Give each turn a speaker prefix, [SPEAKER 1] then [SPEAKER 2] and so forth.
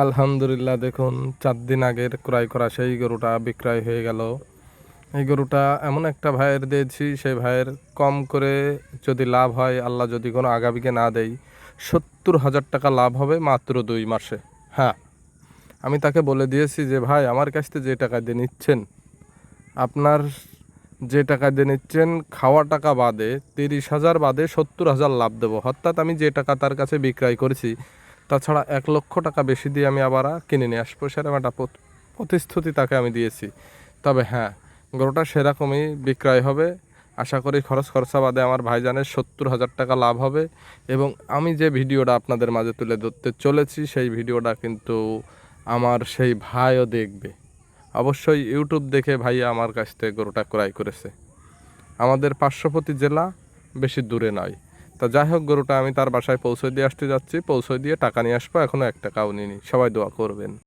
[SPEAKER 1] আলহামদুলিল্লাহ, দেখুন, চার দিন আগের ক্রয় করা সেই গরুটা বিক্রয় হয়ে গেল। এই গরুটা এমন একটা ভাইয়ের দিয়েছি সেই ভাইয়ের কম করে যদি লাভ হয়, আল্লাহ যদি কোনো আগামীকে না দেয় সত্তর হাজার টাকা লাভ হবে মাত্র দুই মাসে। হ্যাঁ আমি তাকে বলে দিয়েছি যে, ভাই, আমার কাছ থেকে যে টাকা দিয়ে নিচ্ছেন, আপনার যে টাকা দিয়ে নিচ্ছেন, খাওয়া টাকা বাদে তিরিশ হাজার বাদে সত্তর হাজার লাভ দেবো। অর্থাৎ আমি যে টাকা তার কাছে বিক্রয় করেছি তাছাড়া এক লক্ষ টাকা বেশি দিয়ে আমি আবার কিনে নিয়ে আসব। সেরকম একটা প্রতিশ্রুতি তাকে আমি দিয়েছি। তবে হ্যাঁ গরুটা সেরকমই বিক্রয় হবে। আশা করি খরচ খরচা বাদে আমার ভাইজানের সত্তর হাজার টাকা লাভ হবে এবং আমি যে ভিডিওটা আপনাদের মাঝে তুলে ধরতে চলেছি, সেই ভিডিওটা কিন্তু আমার সেই ভাইও দেখবে। অবশ্যই ইউটিউব দেখে ভাইয়া আমার কাছ থেকে গরুটা ক্রয় করেছে। আমাদের পার্শ্ববর্তী জেলা বেশি দূরে নয়। তা যাই হোক, গরুটা আমি তার বাসায় পৌঁছে দিয়ে আসতে যাচ্ছি। পৌঁছে দিয়ে টাকা নিয়ে আসব এখনও এক টাকাও নিইনি সবাই দোয়া করবেন।